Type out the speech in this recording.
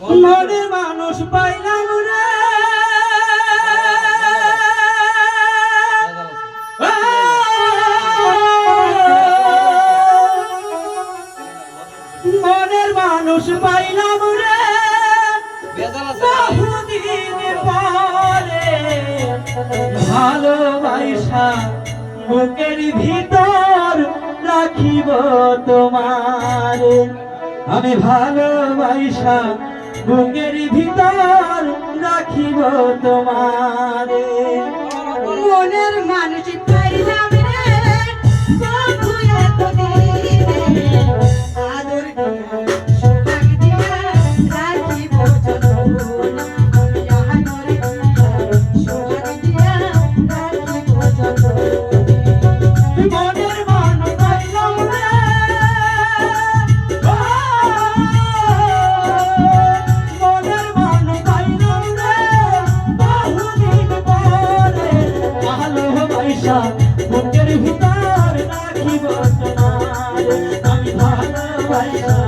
মনের মানুষ পাইলাম রে। মনের মানুষ পাইলাম রে। বহুদিন পরে ভালোবাসা বুকের ভিতর রাখিব তোমার। আমি ভালোবাসা বুকের ভিতর রাখিব তোমার। মনের মানুষ আয়সা বুকের ভিতর রাখিব তোমার আমি ভালোবাসা